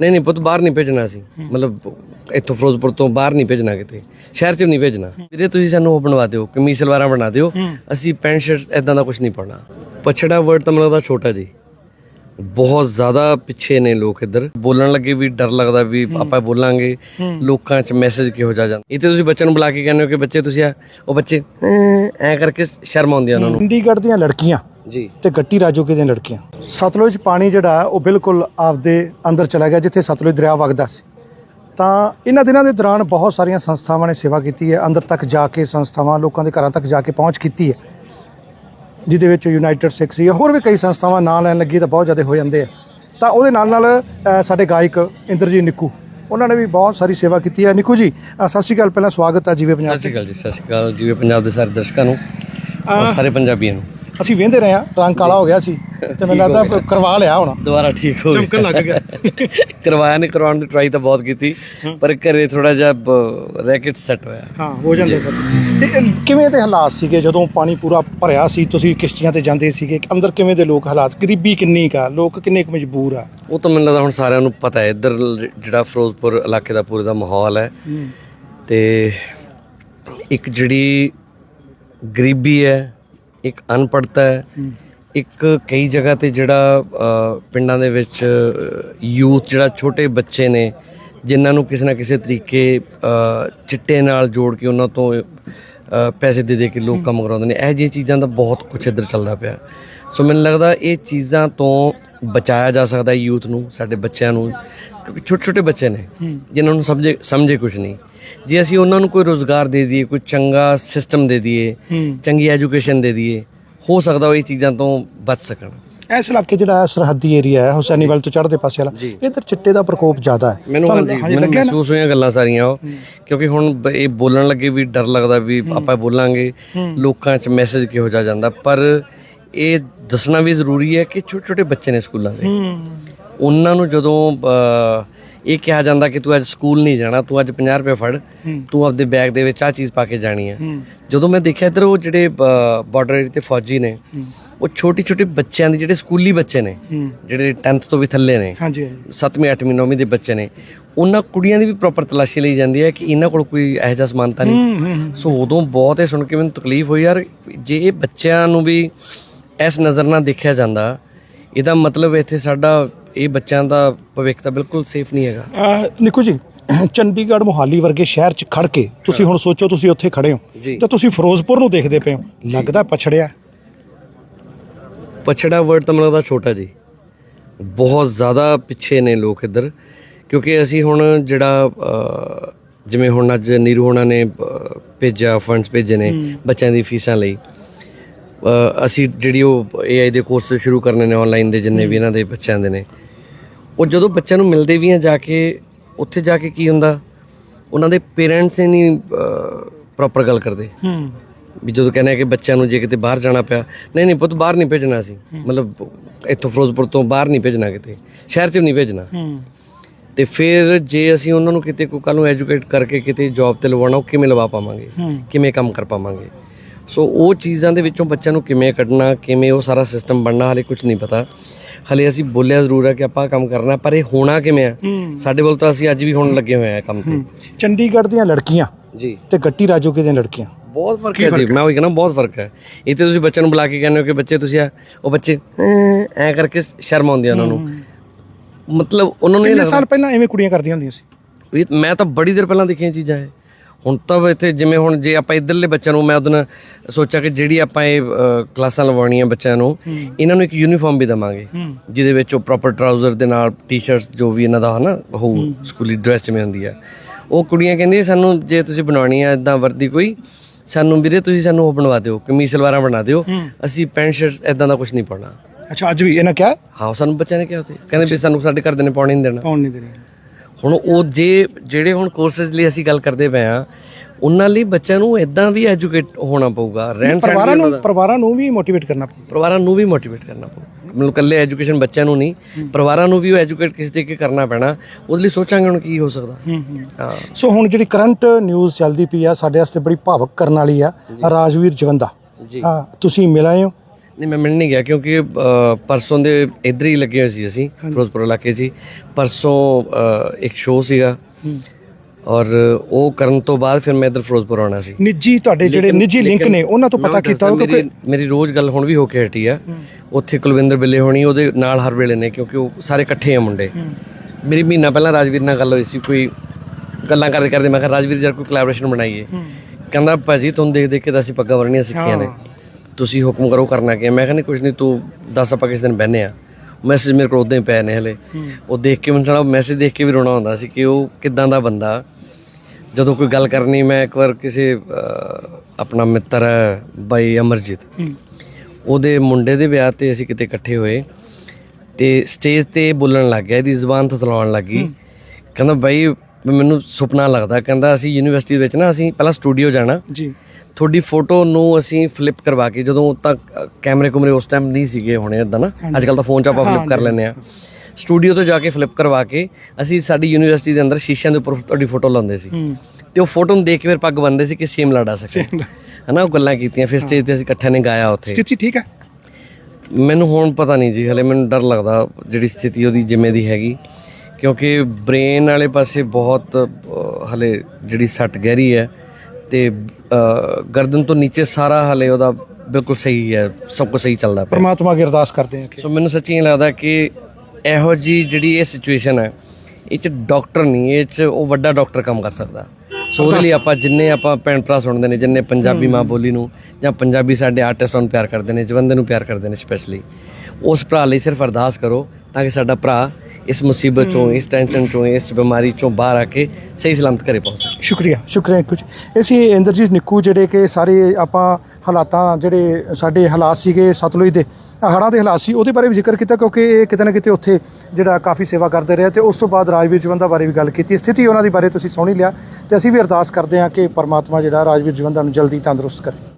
ਨਹੀਂ ਨਹੀਂ ਪੁੱਤ ਬਾਹਰ ਨਹੀਂ ਭੇਜਣਾ ਸੀ। ਮਤਲਬ ਇੱਥੋਂ ਫਿਰੋਜ਼ਪੁਰ ਤੋਂ ਬਾਹਰ ਨਹੀਂ ਭੇਜਣਾ ਕਿਤੇ। ਸ਼ਹਿਰ 'ਚ ਨਹੀਂ ਭੇਜਣਾ। ਵੀਰੇ ਤੁਸੀਂ ਸਾਨੂੰ ਉਹ ਬਣਵਾ ਦਿਓ ਕਮੀਜ਼ ਸਲਵਾਰਾਂ ਬਣਾ ਦਿਓ। ਅਸੀਂ ਪੈਂਟ ਸ਼ਰਟਸ ਐਦਾਂ ਦਾ ਕੁਝ ਨਹੀਂ ਪਾਉਣਾ। ਪਛੜਾ ਵਰਡ ਤਾਂ ਮੈਨੂੰ ਲੱਗਦਾ ਛੋਟਾ ਜੀ। ਬਹੁਤ ਜ਼ਿਆਦਾ ਪਿੱਛੇ ਨੇ ਲੋਕ ਇੱਧਰ। ਬੋਲਣ ਲੱਗੇ ਵੀ ਡਰ ਲੱਗਦਾ ਵੀ ਆਪਾਂ ਬੋਲਾਂਗੇ। ਲੋਕਾਂ 'ਚ ਮੈਸੇਜ ਕਿਹੋ ਜਿਹਾ ਜਾਂਦਾ। ਇਹ ਤੇ ਤੁਸੀਂ ਬੱਚਿਆਂ ਨੂੰ ਬੁਲਾ ਕੇ ਕਹਿੰਦੇ ਹੋ ਕਿ ਬੱਚੇ ਤੁਸੀਂ ਆ ਉਹ ਬੱਚੇ ਐਂ ਕਰਕੇ ਸ਼ਰਮ ਆਉਂਦੀ ਆ ਉਹਨਾਂ ਨੂੰ। ਚੰਡੀਗੜ੍ਹ ਦੀਆਂ ਲੜਕੀਆਂ। ਜੀ। ਤੇ ਗੱਟੀ ਰਾਜੋਕੇ ਦੀਆਂ ਲੜਕੀਆਂ? ਸਤਲੁਜ ਪਾਣੀ ਜਿਹੜਾ ਉਹ ਬਿਲਕੁਲ ਆਪਦੇ ਅੰਦਰ ਚਲਾ ਗਿਆ ਜਿੱਥੇ ਸਤਲੁਜ ਦਰਿਆ ਵਗਦਾ ਸੀ। ਤਾਂ ਇਹਨਾਂ ਦਿਨਾਂ ਦੇ ਦੌਰਾਨ ਬਹੁਤ ਸਾਰੀਆਂ ਸੰਸਥਾਵਾਂ ਨੇ ਸੇਵਾ ਕੀਤੀ ਹੈ ਅੰਦਰ ਤੱਕ ਜਾ ਕੇ ਸੰਸਥਾਵਾਂ ਲੋਕਾਂ ਦੇ ਘਰਾਂ ਤੱਕ ਜਾ ਕੇ ਪਹੁੰਚ ਕੀਤੀ ਹੈ ਜਿਹਦੇ ਵਿੱਚ ਯੂਨਾਈਟਿਡ ਸਿੱਖ ਸੀ। ਹੋਰ ਵੀ ਕਈ ਸੰਸਥਾਵਾਂ ਨਾਂ ਲੈਣ ਲੱਗੀ ਤਾਂ ਬਹੁਤ ਜ਼ਿਆਦਾ ਹੋ ਜਾਂਦੇ ਆ। ਤਾਂ ਉਹਦੇ ਨਾਲ ਨਾਲ ਸਾਡੇ ਗਾਇਕ ਇੰਦਰਜੀਤ ਨਿੱਕੂ ਉਹਨਾਂ ਨੇ ਵੀ ਬਹੁਤ ਸਾਰੀ ਸੇਵਾ ਕੀਤੀ ਹੈ। ਨਿੱਕੂ ਜੀ ਸਤਿ ਸ਼੍ਰੀ ਅਕਾਲ ਪਹਿਲਾਂ ਸਵਾਗਤ ਹੈ ਜੀਵੇ ਪੰਜਾਬ ਸਤਿ ਸ਼੍ਰੀ ਅਕਾਲ ਜੀ ਸਤਿ ਸ਼੍ਰੀ ਅਕਾਲ ਜਿਵੇਂ ਪੰਜਾਬ ਦੇ ਸਾਰੇ ਦਰਸ਼ਕਾਂ ਨੂੰ ਔਰ ਸਾਰੇ ਪੰਜਾਬੀਆਂ ਨੂੰ। ਅਸੀਂ ਵੇਂਦੇ ਰਹੇ ਆ ਰੰਗ ਕਾਲਾ ਹੋ ਗਿਆ ਸੀ ਤੇ ਮੈਨੂੰ ਲੱਗਦਾ ਕਰਵਾ ਲਿਆ ਹੁਣ। ਦੁਬਾਰਾ ਠੀਕ ਹੋ ਚਮਕਣ ਲੱਗ ਗਿਆ। ਕਰਵਾਇਆ ਨਹੀਂ ਕਰਵਾਉਣ ਦੀ ਟਰਾਈ ਤਾਂ ਬਹੁਤ ਕੀਤੀ ਪਰ ਘਰੇ ਥੋੜਾ ਜਿਹਾ ਰੈਕਟ ਸੈੱਟ ਹੋਇਆ। ਹਾਂ ਹੋ ਜਾਂਦੇ ਤੇ ਕਿਵੇਂ ਦੇ ਹਾਲਾਤ ਸੀਗੇ ਜਦੋਂ ਪਾਣੀ ਪੂਰਾ ਭਰਿਆ ਸੀ? ਤੁਸੀਂ ਕਿਸ਼ਤੀਆਂ ਤੇ ਜਾਂਦੇ ਸੀਗੇ। ਅੰਦਰ ਕਿਵੇਂ ਦੇ ਲੋਕ ਹਾਲਾਤ? ਗਰੀਬੀ ਕਿੰਨੀ ਕਾ ਲੋਕ ਕਿੰਨੇ ਕੁ ਮਜਬੂਰ ਆ? ਉਹ ਤਾਂ ਮੈਨੂੰ ਲੱਗਦਾ ਹੁਣ ਸਾਰਿਆਂ ਨੂੰ ਪਤਾ ਹੈ। ਇੱਧਰ ਜਿਹੜਾ ਫਿਰੋਜ਼ਪੁਰ ਇਲਾਕੇ ਦਾ ਪੂਰੇ ਦਾ ਮਾਹੌਲ ਹੈ। ਤੇ ਇੱਕ ਜਿਹੜੀ ਗਰੀਬੀ ਹੈ ਇੱਕ ਅਨਪੜਤਾ ਹੈ। ਇੱਕ ਕਈ ਜਗ੍ਹਾ ਤੇ ਜਿਹੜਾ ਪਿੰਡਾਂ ਦੇ ਵਿੱਚ ਯੂਥ ਜਿਹੜਾ ਛੋਟੇ ਬੱਚੇ ਨੇ ਜਿਨ੍ਹਾਂ ਨੂੰ ਕਿਸੇ ਨਾ ਕਿਸੇ ਤਰੀਕੇ ਚਿੱਟੇ ਨਾਲ ਜੋੜ ਕੇ ਉਹਨਾਂ ਤੋਂ ਪੈਸੇ ਦੇ ਦੇ ਕੇ ਲੋਕ ਕੰਮ ਕਰਾਉਂਦੇ ਨੇ। ਇਹ ਜਿਹੀਆਂ ਚੀਜ਼ਾਂ ਦਾ ਬਹੁਤ ਕੁਝ ਇੱਧਰ ਚੱਲਦਾ ਪਿਆ। ਸੋ ਮੈਨੂੰ ਲੱਗਦਾ ਇਹ ਚੀਜ਼ਾਂ ਤੋਂ ਬਚਾਇਆ ਜਾ ਸਕਦਾ ਯੂਥ ਨੂੰ ਸਾਡੇ ਬੱਚਿਆਂ ਨੂੰ। ਕਿਉਂਕਿ ਛੋਟੇ ਛੋਟੇ ਬੱਚੇ ਨੇ ਜਿਨ੍ਹਾਂ ਨੂੰ ਸਮਝੇ ਸਮਝੇ ਕੁਝ ਨਹੀਂ। ਜੇ ਅਸੀਂ ਉਹਨਾਂ ਨੂੰ ਕੋਈ ਰੋਜ਼ਗਾਰ ਦੇ ਦਈਏ ਕੋਈ ਚੰਗਾ ਸਿਸਟਮ ਦੇ ਦਈਏ ਚੰਗੀ ਐਜੂਕੇਸ਼ਨ ਦੇ ਦਈਏ ਹੋ ਸਕਦਾ ਉਹ ਇਹ ਚੀਜ਼ਾਂ ਤੋਂ ਬਚ ਸਕਣ। ਇਸ ਇਲਾਕੇ ਜਿਹੜਾ ਹੈ ਸਰਹੱਦੀ ਏਰੀਆ ਹੈ ਹੁਸੈਨੀਵਾਲ ਤੋਂ ਚੜ੍ਹਦੇ ਪਾਸੇ ਵਾਲਾ ਇੱਧਰ ਚਿੱਟੇ ਦਾ ਪ੍ਰਕੋਪ ਜ਼ਿਆਦਾ ਹੈ। ਮੈਨੂੰ ਹਾਂਜੀ ਮੈਨੂੰ? ਮਹਿਸੂਸ ਹੋਈਆਂ ਗੱਲਾਂ ਸਾਰੀਆਂ ਉਹ ਕਿਉਂਕਿ ਹੁਣ ਇਹ ਬੋਲਣ ਲੱਗੇ ਵੀ ਡਰ ਲੱਗਦਾ ਵੀ ਆਪਾਂ ਬੋਲਾਂਗੇ ਲੋਕਾਂ 'ਚ ਮੈਸੇਜ ਕਿਹੋ ਜਿਹਾ ਜਾਂਦਾ ਪਰ ਇਹ ਦੱਸਣਾ ਵੀ ਜ਼ਰੂਰੀ ਹੈ ਕਿ ਛੋਟੇ ਛੋਟੇ ਬੱਚੇ ਨੇ ਸਕੂਲਾਂ ਦੇ। ਉਹਨਾਂ ਨੂੰ ਜਦੋਂ ਇਹ ਕਿਹਾ ਜਾਂਦਾ ਕਿ ਤੂੰ ਅੱਜ ਸਕੂਲ ਨਹੀਂ ਜਾਣਾ ਤੂੰ ਅੱਜ 50 ਰੁਪਏ ਫੜ ਤੂੰ ਆਪਦੇ ਬੈਗ ਦੇ ਵਿੱਚ ਆ ਚੀਜ਼ ਪਾ ਕੇ ਜਾਣੀ ਹੈ। ਜਦੋਂ ਮੈਂ ਦੇਖਿਆ ਇੱਧਰ ਉਹ ਜਿਹੜੇ ਬਾਰਡਰ ਏਰੀਆ ਤੇ ਫੌਜੀ ਨੇ ਉਹ ਛੋਟੀ ਛੋਟੀ ਬੱਚਿਆਂ ਦੇ ਜਿਹੜੇ ਸਕੂਲੀ ਬੱਚੇ ਨੇ ਜਿਹੜੇ 10th ਤੋਂ ਵੀ ਥੱਲੇ ਨੇ ਹਾਂਜੀ ਹਾਂਜੀ। 7ਵੀਂ 8ਵੀਂ 9ਵੀਂ ਦੇ ਬੱਚੇ ਨੇ ਉਹਨਾਂ ਕੁੜੀਆਂ ਦੀ ਵੀ ਪ੍ਰੋਪਰ ਤਲਾਸ਼ੀ ਲਈ ਜਾਂਦੀ ਹੈ ਕਿ ਇਹਨਾਂ ਕੋਲ ਕੋਈ ਇਹੋ ਜਿਹਾ ਸਮਾਨ ਤਾਂ ਨਹੀਂ। ਸੋ ਉਦੋਂ ਬਹੁਤ ਇਹ ਸੁਣ ਕੇ ਮੈਨੂੰ ਤਕਲੀਫ ਹੋਈ ਯਾਰ ਜੇ ਇਹ ਬੱਚਿਆਂ ਨੂੰ ਵੀ ਇਸ ਨਜ਼ਰ ਨਾਲ ਦੇਖਿਆ ਜਾਂਦਾ ਇਹਦਾ ਮਤਲਬ ਇੱਥੇ ਸਾਡਾ ਇਹ ਬੱਚਿਆਂ ਦਾ ਭਵਿੱਖ ਤਾਂ ਬਿਲਕੁਲ ਸੇਫ ਨਹੀਂ ਹੈਗਾ। ਨਿੱਕੂ ਜੀ ਚੰਡੀਗੜ੍ਹ ਮੁਹਾਲੀ ਵਰਗੇ ਸ਼ਹਿਰ 'ਚ ਖੜ ਕੇ ਤੁਸੀਂ ਹੁਣ ਸੋਚੋ ਤੁਸੀਂ ਉੱਥੇ ਖੜੇ ਹੋ। ਜੀ। ਤਾਂ ਤੁਸੀਂ ਫਿਰੋਜ਼ਪੁਰ ਨੂੰ ਦੇਖਦੇ ਪਏ ਹੋ। ਲੱਗਦਾ ਪਛੜਿਆ। ਪਛੜਾ ਵਰਡ ਤਾਂ ਮੈਨੂੰ ਲੱਗਦਾ ਛੋਟਾ ਜੀ। ਬਹੁਤ ਜ਼ਿਆਦਾ ਪਿੱਛੇ ਨੇ ਲੋਕ ਇੱਧਰ। ਕਿਉਂਕਿ ਅਸੀਂ ਹੁਣ ਜਿਹੜਾ ਅ, ਜਿਵੇਂ ਹੁਣ ਅੱਜ ਨੀਰੂ ਹੋਣਾ ਨੇ ਅ, ਭੇਜਿਆ ਫੰਡਸ ਭੇਜੇ ਨੇ ਬੱਚਿਆਂ ਦੀ ਫੀਸਾਂ ਲਈ। ਅ, ਅਸੀਂ ਜਿਹੜੀ ਉਹ AI ਦੇ ਕੋਰਸ ਸ਼ੁਰੂ ਕਰਨੇ ਨੇ ਆਨਲਾਈਨ ਦੇ ਜਿੰਨੇ ਵੀ ਇਹਨਾਂ ਦੇ ਬੱਚਿਆਂ ਦੇ ਨੇ। ਉਹ ਜਦੋਂ ਬੱਚਿਆਂ ਨੂੰ ਮਿਲਦੇ ਵੀ ਆ ਜਾ ਕੇ ਉੱਥੇ ਜਾ ਕੇ ਕੀ ਹੁੰਦਾ? ਉਹਨਾਂ ਦੇ ਪੇਰੈਂਟਸ ਹੀ ਨਹੀਂ ਪ੍ਰੋਪਰ ਗੱਲ ਕਰਦੇ। ਹੂੰ। ਵੀ ਜਦੋਂ ਕਹਿੰਦੇ ਆ ਕਿ ਬੱਚਿਆਂ ਨੂੰ ਜੇ ਕਿਤੇ ਬਾਹਰ ਜਾਣਾ ਪਿਆ ਨਹੀਂ ਨਹੀਂ ਪੁੱਤ ਬਾਹਰ ਨਹੀਂ ਭੇਜਣਾ ਸੀ ਮਤਲਬ ਇੱਥੋਂ ਫਿਰੋਜ਼ਪੁਰ ਤੋਂ ਬਾਹਰ ਨਹੀਂ ਭੇਜਣਾ ਕਿਤੇ। ਸ਼ਹਿਰ 'ਚ ਵੀ ਨਹੀਂ ਭੇਜਣਾ। ਹੂੰ। ਤੇ ਫਿਰ ਜੇ ਅਸੀਂ ਉਹਨਾਂ ਨੂੰ ਕਿਤੇ ਕੋਈ ਕੱਲ ਨੂੰ ਐਜੂਕੇਟ ਕਰਕੇ ਕਿਤੇ ਜੌਬ ਤੇ ਲਵਾਉਣਾ ਉਹ ਕਿਵੇਂ ਲਵਾ ਪਾਵਾਂਗੇ? ਕਿਵੇਂ ਕੰਮ ਕਰ ਪਾਵਾਂਗੇ? ਸੋ ਉਹ ਚੀਜ਼ਾਂ ਦੇ ਵਿੱਚੋਂ ਬੱਚਿਆਂ ਨੂੰ ਕਿਵੇਂ ਕੱਢਣਾ ਕਿਵੇਂ ਉਹ ਸਾਰਾ ਸਿਸਟਮ ਬਣਨਾ ਹਲੇ ਕੁਝ ਨਹੀਂ ਪਤਾ। ਹਲੇ ਅਸੀਂ ਬੋਲਿਆ ਜ਼ਰੂਰ ਹੈ ਕਿ ਆਪਾਂ ਕੰਮ ਕਰਨਾ ਪਰ ਇਹ ਹੋਣਾ ਕਿਵੇਂ ਆ? ਸਾਡੇ ਵੱਲ ਤਾਂ ਅਸੀਂ ਅੱਜ ਵੀ ਹੁਣ ਲੱਗੇ ਹੋਏ ਆ ਕੰਮ ਤੇ। ਚੰਡੀਗੜ੍ਹ ਦੀਆਂ ਲੜਕੀਆਂ ਜੀ। ਤੇ ਗੱਟੀ ਰਾਜੋਕੇ ਦੀਆਂ ਲੜਕੀਆਂ। ਬਹੁਤ ਫ਼ਰਕ ਹੈ ਜੀ ਮੈਂ ਉਹੀ ਕਹਿੰਦਾ ਬਹੁਤ ਫ਼ਰਕ ਹੈ। ਤੇ ਤੁਸੀਂ ਬੱਚਿਆਂ ਨੂੰ ਬੁਲਾ ਕੇ ਕਹਿੰਦੇ ਹੋ ਕਿ ਬੱਚੇ ਤੁਸੀਂ ਆ ਉਹ ਬੱਚੇ ਐਂ ਕਰਕੇ ਸ਼ਰਮ ਆਉਂਦੀ ਆ ਉਹਨਾਂ ਨੂੰ। ਮਤਲਬ ਉਹਨਾਂ ਨੂੰ ਇਹ ਕਿੰਨੇ ਸਾਲ ਪਹਿਲਾਂ ਐਵੇਂ ਕੁੜੀਆਂ ਕਰਦੀਆਂ ਹੁੰਦੀਆਂ ਸੀ? ਮੈਂ ਤਾਂ ਬੜੀ ਦੇਰ ਪਹਿਲਾਂ ਦੇਖੀਆਂ ਚੀਜ਼ਾਂ ਇਹ। ਹੁਣ ਤਾਂ ਇੱਥੇ ਜਿਵੇਂ ਹੁਣ ਜੇ ਆਪਾਂ ਇਧਰਲੇ ਬੱਚਿਆਂ ਨੂੰ ਮੈਂ ਉਹਦਨ ਸੋਚਿਆ ਕਿ ਜਿਹੜੀ ਆਪਾਂ ਇਹ ਅ, ਕਲਾਸਾਂ ਲਵਾਉਣੀਆਂ ਬੱਚਿਆਂ ਨੂੰ ਇਹਨਾਂ ਨੂੰ ਇੱਕ ਯੂਨੀਫਾਰਮ ਵੀ ਦਵਾਂਗੇ। ਜਿਹਦੇ ਵਿੱਚ ਉਹ ਪ੍ਰੋਪਰ ਟਰਾਊਜ਼ਰ ਦੇ ਨਾਲ ਟੀ-ਸ਼ਰਟਸ ਜੋ ਵੀ ਇਹਨਾਂ ਦਾ ਹਨਾ ਉਹ ਸਕੂਲੀ ਡਰੈਸ ਜਿਵੇਂ ਹੁੰਦੀ ਆ। ਉਹ ਕੁੜੀਆਂ ਕਹਿੰਦੀਆਂ ਸਾਨੂੰ ਜੇ ਤੁਸੀਂ ਬਣਾਉਣੀ ਆ ਇਦਾਂ ਵਰਦੀ ਕੋਈ ਸਾਨੂੰ ਵੀਰੇ ਤੁਸੀਂ ਸਾਨੂੰ ਉਹ ਬਣਵਾ ਦਿਓ ਕਮੀਜ਼ ਸਲਵਾਰਾਂ ਬਣਾ ਦਿਓ ਅਸੀਂ ਪੈਂਟ ਸ਼ਰਟਸ ਇਦਾਂ ਦਾ ਕੁਝ ਨਹੀਂ ਪਾਉਣਾ। ਅੱਛਾ ਅੱਜ ਵੀ ਇਹਨਾਂ ਕਿਹਾ? ਹਾਂ ਸਾਨੂੰ ਬੱਚਿਆਂ ਨੇ ਕਿਹਾ ਉੱਥੇ। ਕਹਿੰਦੇ ਵੀ ਸਾਨੂੰ ਸਾਡੇ ਘਰ ਦੇ ਨੇ ਪਾਉਣੀ ਨਹੀਂ ਦੇਣਾ। ਪਾਉਣ ਨਹੀਂ ਦੇਣੀ। ਹੁਣ ਉਹ ਜੇ ਜਿਹੜੇ ਹੁਣ ਕੋਰਸਸ ਲਈ ਅਸੀਂ ਗੱਲ ਕਰਦੇ ਪਏ ਆ ਉਹਨਾਂ ਲਈ ਬੱਚਿਆਂ ਨੂੰ ਇਦਾਂ ਵੀ ਐਜੂਕੇਟ ਹੋਣਾ ਪਊਗਾ ਰਹਿਣ ਸਹਿਣ ਪਰਿਵਾਰਾਂ ਨੂੰ ਪਰਿਵਾਰਾਂ ਨੂੰ ਵੀ ਮੋਟੀਵੇਟ ਕਰਨਾ ਪਊ। ਪਰਿਵਾਰਾਂ ਨੂੰ ਵੀ ਮੋਟੀਵੇਟ ਕਰਨਾ ਪਊ। ਮਤਲਬ ਕੱਲੇ ਐਜੂਕੇਸ਼ਨ ਬੱਚਿਆਂ ਨੂੰ ਨਹੀਂ ਪਰਿਵਾਰਾਂ ਨੂੰ ਵੀ ਉਹ ਐਜੂਕੇਟ ਕਿਸ ਤਰੀਕੇ ਕਰਨਾ ਪੈਣਾ ਉਹਦੇ ਲਈ ਸੋਚਾਂਗੇ ਹੁਣ ਕੀ ਹੋ ਸਕਦਾ। ਹਾਂ ਸੋ ਹੁਣ ਜਿਹੜੀ ਕਰੰਟ ਨਿਊਜ਼ ਚੱਲਦੀ ਪਈ ਆ ਸਾਡੇ ਵਾਸਤੇ ਬੜੀ ਭਾਵਕ ਕਰਨ ਵਾਲੀ ਆ ਰਾਜਵੀਰ ਜਵੰਦਾ। ਜੀ। ਹਾਂ ਤੁਸੀਂ ਮਿਲ ਆਏ ਹੋ। ਨਹੀਂ ਮੈਂ ਮਿਲ ਨਹੀਂ ਗਿਆ ਕਿਉਂਕਿ ਪਰਸੋਂ ਦੇ ਇੱਧਰ ਹੀ ਲੱਗੇ ਹੋਏ ਸੀ ਅਸੀਂ ਫਿਰੋਜ਼ਪੁਰ ਇਲਾਕੇ 'ਚ ਹੀ। ਪਰਸੋਂ ਅ, ਇੱਕ ਸ਼ੋਅ ਸੀਗਾ। ਔਰ ਉਹ ਕਰਨ ਤੋਂ ਬਾਅਦ ਫਿਰ ਮੈਂ ਇੱਧਰ ਫਿਰੋਜ਼ਪੁਰ ਆਉਣਾ ਸੀ। ਨਿੱਜੀ ਤੁਹਾਡੇ ਜਿਹੜੇ ਲੇਕਿਨ- ਨਿੱਜੀ ਲਿੰਕ ਲੇਕਿਨ ਨੇ ਉਹਨਾਂ ਤੋਂ ਮੈਂ ਪਤਾ ਕੀਤਾ ਕਿਉਂਕਿ ਮੇਰੀ- ਮੇਰੀ ਰੋਜ਼ ਗੱਲ ਹੁਣ ਵੀ ਹੋ ਕੇ ਹਟੀ ਆ। ਉੱਥੇ ਕੁਲਵਿੰਦਰ ਬਿੱਲੇ ਹੋਣੀ ਉਹਦੇ ਨਾਲ ਹਰ ਵੇਲੇ ਨੇ ਕਿਉਂਕਿ ਉਹ ਸਾਰੇ ਇਕੱਠੇ ਆ ਮੁੰਡੇ। ਮੇਰੀ ਮਹੀਨਾ ਪਹਿਲਾਂ ਰਾਜਵੀਰ ਨਾਲ ਗੱਲ ਹੋਈ ਸੀ ਕੋਈ ਗੱਲਾਂ ਕਰਦੇ ਕਰਦੇ ਮੈਂ ਕਿਹਾ ਰਾਜਵੀਰ ਜਰ ਕੋਈ ਕੋਲੈਬੋਰੇਸ਼ਨ ਬਣਾਈਏ? ਕਹਿੰਦਾ ਭਾਜੀ ਤੁਹਾਨੂੰ ਦੇਖ ਦੇਖ ਕੇ ਤਾਂ ਅਸੀਂ ਪੱਗਾਂ ਵਰਣੀਆਂ ਸਿੱਖੀਆਂ ਨੇ। ਤੁਸੀਂ ਹੁਕਮ ਕਰੋ ਕਰਨਾ ਕੀ? ਮੈਂ ਕਹਿੰਦਾ ਕੁਝ ਨਹੀਂ ਤੂੰ ਦੱਸ ਆਪਾਂ ਕਿਸ ਦਿਨ ਬਹਿਨੇ ਆ। ਮੈਸੇਜ ਮੇਰੇ ਕੋਲ ਉਦਾਂ ਹੀ ਪਏ ਨੇ ਹਲੇ। ਉਹ ਦੇਖ ਕੇ ਮੈਨੂੰ ਸਾਲਾ ਮੈਸੇਜ ਦੇਖ ਕੇ ਵੀ ਰੋਣਾ ਹੁੰਦਾ ਸੀ ਕਿ ਉਹ ਕਿਦਾਂ ਦਾ ਬੰਦਾ। ਜਦੋਂ ਕੋਈ ਗੱਲ ਕਰਨੀ ਮੈਂ ਇੱਕ ਵਾਰ ਕਿਸੇ ਆਪਣਾ ਮਿੱਤਰ ਬਾਈ ਅਮਰਜੀਤ। ਉਹਦੇ ਮੁੰਡੇ ਦੇ ਵਿਆਹ ਤੇ ਅਸੀਂ ਕਿਤੇ ਇਕੱਠੇ ਹੋਏ ਤੇ ਸਟੇਜ ਤੇ ਬੋਲਣ ਲੱਗ ਗਿਆ ਇਹਦੀ ਜ਼ੁਬਾਨ ਥਥਲਾਉਣ ਲੱਗੀ ਕਹਿੰਦਾ ਬਾਈ ਮੈਨੂੰ ਸੁਪਨਾ ਲੱਗਦਾ। ਕਹਿੰਦਾ ਅਸੀਂ ਯੂਨੀਵਰਸਿਟੀ ਵਿੱਚ ਨਾ ਅਸੀਂ ਪਹਿਲਾਂ ਸਟੂਡੀਓ ਜਾਣਾ। ਜੀ। ਤੁਹਾਡੀ ਫੋਟੋ ਨੂੰ ਅਸੀਂ ਫਲਿੱਪ ਕਰਵਾ ਕੇ ਜਦੋਂ ਤੱਕ ਕੈਮਰੇ ਕੁਮਰੇ ਉਸ ਟਾਈਮ ਨਹੀਂ ਸੀਗੇ ਹੋਣੇ ਇਦਾਂ ਨਾ ਅੱਜ ਕੱਲ ਤਾਂ ਫੋਨ 'ਚ ਆਪਾਂ ਫਲਿੱਪ ਕਰ ਲੈਂਦੇ ਆ ਸਟੂਡੀਓ ਤੋਂ ਜਾ ਕੇ ਫਲਿੱਪ ਕਰਵਾ ਕੇ ਅਸੀਂ ਸਾਡੀ ਯੂਨੀਵਰਸਿਟੀ ਦੇ ਅੰਦਰ ਸ਼ੀਸ਼ਿਆਂ ਦੇ ਉੱਪਰ ਤੁਹਾਡੀ ਫੋਟੋ ਲਾਉਂਦੇ ਸੀ। ਤੇ ਉਹ ਫੋਟੋ ਨੂੰ ਦੇਖ ਕੇ ਫਿਰ ਪੱਗ ਬੰਨਦੇ ਸੀ ਕਿ ਸੇਮ ਲੜਾ ਸਕੇ ਹਨਾ ਉਹ ਗੱਲਾਂ ਕੀਤੀਆਂ ਫਿਰ ਸਟੇਜ ਤੇ ਅਸੀਂ ਇਕੱਠਿਆਂ ਨੇ ਗਾਇਆ ਉੱਥੇ। ਸਥਿਤੀ ਠੀਕ ਹੈ? ਮੈਨੂੰ ਹੁਣ ਪਤਾ ਨਹੀਂ ਜੀ ਹਲੇ ਮੈਨੂੰ ਡਰ ਲੱਗਦਾ ਜਿਹੜੀ ਸਥਿਤੀ ਉਹਦੀ ਜਿਵੇਂ ਦੀ ਹੈਗੀ। ਕਿਉਂਕਿ ਬ੍ਰੇਨ ਵਾਲੇ ਪਾਸੇ ਬਹੁਤ ਹਲੇ ਜਿਹੜੀ ਸੱਟ ਗਹਿਰੀ ਹੈ ਤੇ ਗਰਦਨ ਤੋਂ ਨੀਚੇ ਸਾਰਾ ਹਲੇ ਉਹਦਾ ਬਿਲਕੁਲ ਸਹੀ ਹੈ ਸਭ ਕੁਝ ਸਹੀ ਚੱਲਦਾ ਪਿਆ। ਪਰਮਾਤਮਾ ਅੱਗੇ ਅਰਦਾਸ ਕਰਦੇ ਹਾਂ ਕਿ ਸੋ ਮੈਨੂੰ ਸੱਚੀ ਲੱਗਦਾ ਕਿ ਇਹੋ ਜੀ ਜਿਹੜੀ ਇਹ ਸਿਚੁਏਸ਼ਨ ਹੈ ਇਹ ਚ ਡਾਕਟਰ ਨਹੀਂ ਇਹ ਚ ਉਹ ਵੱਡਾ ਡਾਕਟਰ ਕੰਮ ਕਰ ਸਕਦਾ। ਸੋ ਉਹਦੇ ਲਈ ਆਪਾਂ ਜਿੰਨੇ ਆਪਾਂ ਭੈਣ ਭਰਾ ਸੁਣਦੇ ਨੇ ਜਿੰਨੇ ਪੰਜਾਬੀ ਮਾਂ ਬੋਲੀ ਨੂੰ ਜਾਂ ਪੰਜਾਬੀ ਸਾਡੇ ਆਰਟਿਸਟ ਨੂੰ ਪਿਆਰ ਕਰਦੇ ਨੇ ਜਵੰਦੇ ਨੂੰ ਪਿਆਰ ਕਰਦੇ ਨੇ ਸਪੈਸ਼ਲੀ ਉਸ ਭਰਾ ਲਈ ਸਿਰਫ ਅਰਦਾਸ ਕਰੋ ਤਾਂ ਕਿ ਸਾਡਾ ਭਰਾ ਇਸ ਮੁਸੀਬਤ ਚੋਂ ਇਸ ਟੈਨਸ਼ਨ ਚੋਂ ਇਸ ਬਿਮਾਰੀ ਚੋਂ ਬਾਹਰ ਆ ਕੇ ਸਹੀ ਸਲਾਮਤ ਘਰੇ ਪਹੁੰਚ ਸਕੇ। ਸ਼ੁਕਰੀਆ ਸ਼ੁਕਰੀਆ ਕੁਝ। ਅਸੀਂ ਇੰਦਰਜੀਤ ਨਿੱਕੂ ਜਿਹੜੇ ਕਿ ਸਾਰੇ ਆਪਾਂ ਹਾਲਾਤਾਂ ਜਿਹੜੇ ਸਾਡੇ ਹਾਲਾਤ ਸੀਗੇ ਸਤਲੁਜ ਦੇ ਹੜ੍ਹਾਂ ਦੇ ਹਾਲਾਤ ਸੀ, ਉਹਦੇ ਬਾਰੇ ਵੀ ਜ਼ਿਕਰ ਕੀਤਾ ਕਿਉਂਕਿ ਇਹ ਕਿਤੇ ਨਾ ਕਿਤੇ ਉੱਥੇ ਜਿਹੜਾ ਕਾਫੀ ਸੇਵਾ ਕਰਦੇ ਰਹੇ ਤੇ ਉਸ ਤੋਂ ਬਾਅਦ ਰਾਜਵੀਰ ਜਵੰਦਾ ਬਾਰੇ ਵੀ ਗੱਲ ਕੀਤੀ। ਸਥਿਤੀ ਉਹਨਾਂ ਦੀ ਬਾਰੇ ਤੁਸੀਂ ਸੁਣ ਲਿਆ ਤੇ ਅਸੀਂ ਵੀ ਅਰਦਾਸ ਕਰਦੇ ਹਾਂ ਕਿ ਪਰਮਾਤਮਾ ਜਿਹੜਾ ਰਾਜਵੀਰ ਜਵੰਦਾ ਨੂੰ ਜਲਦੀ ਤੰਦਰੁਸਤ ਕਰੇ।